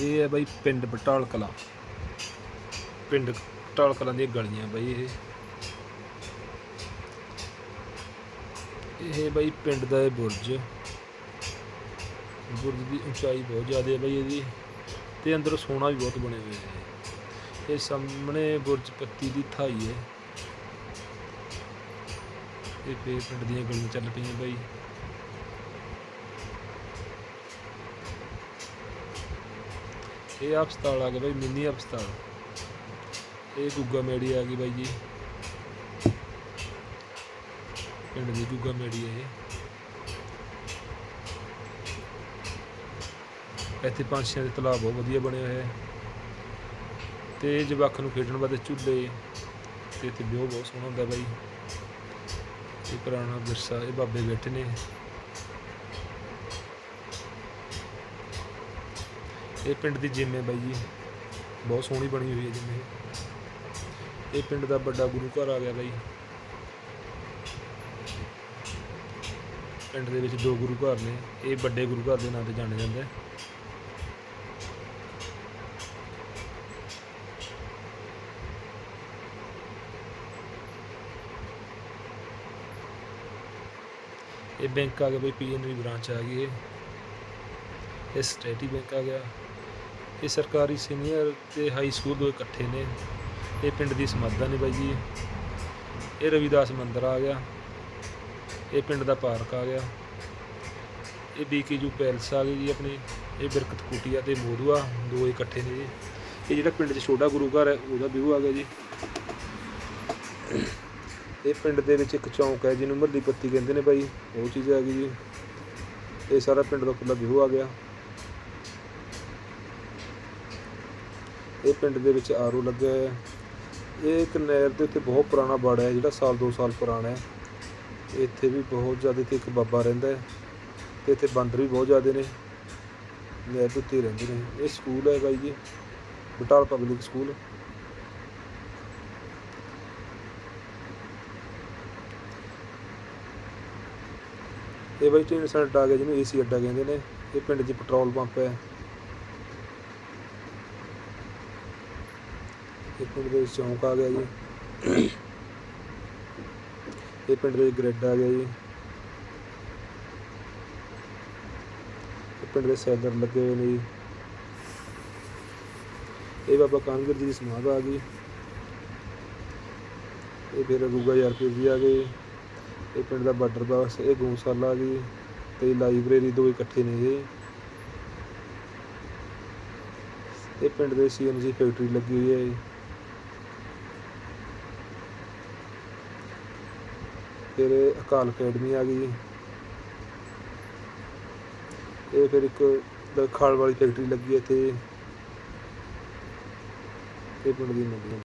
ਇਹ ਹੈ ਬਾਈ ਪਿੰਡ ਬਟਾਲ ਕਲਾਂ। ਪਿੰਡ ਬਟਾਲ ਕਲਾਂ ਦੀਆਂ ਗਲੀਆਂ ਬਾਈ ਇਹ। ਇਹ ਬਾਈ ਪਿੰਡ ਦਾ ਇਹ ਬੁਰਜ। ਬੁਰਜ ਦੀ ਉਚਾਈ ਬਹੁਤ ਜ਼ਿਆਦਾ ਹੈ ਬਾਈ ਇਹਦੀ। ਤੇ ਅੰਦਰ ਸੋਨਾ ਵੀ ਬਹੁਤ ਬਣਿਆ ਹੋਇਆ ਹੈ। ਇਹ ਸਾਹਮਣੇ ਬੁਰਜ ਪੱਤੀ ਦੀ ਥਾਈ ਹੈ। ਇਹ ਪਿੰਡ ਦੀਆਂ ਗਲੀਆਂ ਚੱਲ ਪਈਆਂ ਬਾਈ। ਇਹ ਹਸਪਤਾਲ ਆ ਗਿਆ ਬਾਈ, ਮਿੰਨੀ ਹਸਪਤਾਲ ਇਹ ਗੁੱਗਾ ਮੇੜੀ ਆ ਗਈ ਬਾਈ ਜੀ। ਪਿੰਡ ਦੀ ਗੁੱਗਾ ਮੇੜੀ ਹੈ ਇਹ। ਇੱਥੇ ਪੰਛੀਆਂ ਦੇ ਤਲਾਬ ਬਹੁਤ ਵਧੀਆ ਬਣੇ ਹੋਏ ਹੈ। ਤੇ ਜਵਾਕਾਂ ਨੂੰ ਖੇਡਣ ਵਾਸਤੇ ਝੂਲੇ ਤੇ ਇੱਥੇ ਵਿਊ ਬਹੁਤ ਸੋਹਣਾ ਹੁੰਦਾ ਬਾਈ। ਇਹ ਪੁਰਾਣਾ ਵਿਰਸਾ, ਇਹ ਬਾਬੇ ਬੈਠੇ ਨੇ। ਇਹ ਪਿੰਡ ਦੀ ਜਿਮ ਹੈ ਬਾਈ ਜੀ। ਬਹੁਤ ਸੋਹਣੀ ਬਣੀ ਹੋਈ ਹੈ ਜਿਮ ਇਹ। ਪਿੰਡ ਦਾ ਵੱਡਾ ਗੁਰੂ ਘਰ ਆ ਗਿਆ ਬਾਈ। ਪਿੰਡ ਦੇ ਵਿੱਚ ਦੋ ਗੁਰੂ ਘਰ ਨੇ। ਇਹ ਵੱਡੇ ਗੁਰੂ ਘਰ ਦੇ ਨਾਂ ਤੇ ਜਾਣਿਆ ਜਾਂਦਾ ਹੈ। ਇਹ ਬੈਂਕ ਆ ਗਿਆ ਬਈ ਪੀਐਨਬੀ ਬ੍ਰਾਂਚ ਆ ਗਈ ਇਹ। ਇਹ ਸਟੇਟੀ ਬੈਂਕ ਆ ਗਿਆ। ਇਹ ਸਰਕਾਰੀ ਸੀਨੀਅਰ ਤੇ ਹਾਈ ਸਕੂਲ ਦੋ ਇਕੱਠੇ ਨੇ। ਇਹ ਪਿੰਡ ਦੀ ਸਮਾਧਾ ਨੇ ਬਾਈ ਜੀ। ਇਹ ਰਵਿਦਾਸ ਮੰਦਿਰ ਆ ਗਿਆ। ਇਹ ਪਿੰਡ ਦਾ ਪਾਰਕ ਆ ਗਿਆ। ਇਹ ਬੀਕੇਯੂ ਪੈਲਸ ਆ ਗਈ ਜੀ ਆਪਣੀ। ਇਹ ਬਿਰਕਤ ਕੁਟੀਆ ਤੇ ਮੋਦੂਆ ਦੋ ਇਕੱਠੇ ਨੇ ਜੀ। ਇਹ ਜਿਹੜਾ ਪਿੰਡ 'ਚ ਛੋਟਾ ਗੁਰੂ ਘਰ ਹੈ, ਉਹਦਾ ਵਿਊ ਆ ਗਿਆ ਜੀ। ਇਹ ਪਿੰਡ ਦੇ ਵਿੱਚ ਇੱਕ ਚੌਂਕ ਹੈ, ਜਿਹਨੂੰ ਮੱਲੀ ਪੱਤੀ ਕਹਿੰਦੇ ਨੇ ਬਾਈ। ਉਹ ਚੀਜ਼ ਆ ਗਈ ਜੀ। ਇਹ ਸਾਰਾ ਪਿੰਡ ਦਾ ਖੁੱਲਾ ਵਿਊ ਆ ਗਿਆ। ਇਹ ਪਿੰਡ ਦੇ ਵਿੱਚ ਆਰਓ ਲੱਗਿਆ ਹੋਇਆ ਹੈ। ਇਹ ਇੱਕ ਨਹਿਰ ਦੇ ਉੱਤੇ ਬਹੁਤ ਪੁਰਾਣਾ ਬਾੜਾ ਹੈ, ਜਿਹੜਾ ਸਾਲ 2 ਸਾਲ ਪੁਰਾਣਾ ਹੈ। ਇੱਥੇ ਵੀ ਬਹੁਤ ਜ਼ਿਆਦਾ ਤੇ ਇੱਕ ਬਾਬਾ ਰਹਿੰਦਾ ਹੈ ਤੇ ਇੱਥੇ ਬਾਂਦਰ ਵੀ ਬਹੁਤ ਜ਼ਿਆਦਾ ਨੇ। ਨਹਿਰ ਦੇ ਉੱਤੇ ਰਹਿੰਦੇ ਨੇ। ਇਹ ਸਕੂਲ ਹੈ ਬਾਈ ਜੀ, ਬਟਾਲ ਪਬਲਿਕ ਸਕੂਲ। ਇਹ ਬਾਈ ਟ੍ਰੇਨ ਸੈਂਟਰ ਆ ਗਿਆ ਜਿਹਨੂੰ ਏਸੀ ਅੱਡਾ ਕਹਿੰਦੇ ਨੇ, ਇਹ ਪਿੰਡ 'ਚ ਪੈਟਰੋਲ ਪੰਪ ਹੈ। ਇਹ ਪਿੰਡ ਦੇ ਵਿੱਚ ਚੌਂਕ ਆ ਗਿਆ ਜੀ। ਇਹ ਪਿੰਡ ਦੇ ਵਿੱਚ ਗ੍ਰਿਡ ਆ ਗਿਆ ਜੀ। ਇਹ ਪਿੰਡ ਦੇ ਸੈਲਰ ਲੱਗੇ ਹੋਏ ਨੇ ਜੀ। ਇਹ ਬਾਬਾ ਕਾਨਗਰ ਜੀ ਦੀ ਸਮਾਧ ਆ ਗਈ। ਇਹ ਫਿਰ ਗੁੱਗਾ ਯਾਰ ਪੀਰ ਜੀ ਆ ਗਏ ਇਹ ਪਿੰਡ ਦਾ ਬਾਰਡਰ ਬਾਕਸ, ਇਹ ਗਊਸ਼ਾਲਾ ਆ ਗਈ ਤੇ ਲਾਇਬ੍ਰੇਰੀ ਦੋ ਇਕੱਠੇ ਨੇ ਇਹ ਇਹ ਪਿੰਡ ਦੇ ਸੀਐਨਜੀ ਫੈਕਟਰੀ ਲੱਗੀ ਹੋਈ ਹੈ ਫਿਰ ਅਕਾਲ ਅਕੈਡਮੀ ਆ ਗਈ। ਇਹ ਫਿਰ ਇੱਕ ਖਾਲ ਵਾਲੀ ਫੈਕਟਰੀ ਲੱਗੀ ਇੱਥੇ। ਇਹ ਪਿੰਡ ਦੀ ਮੰਡੀ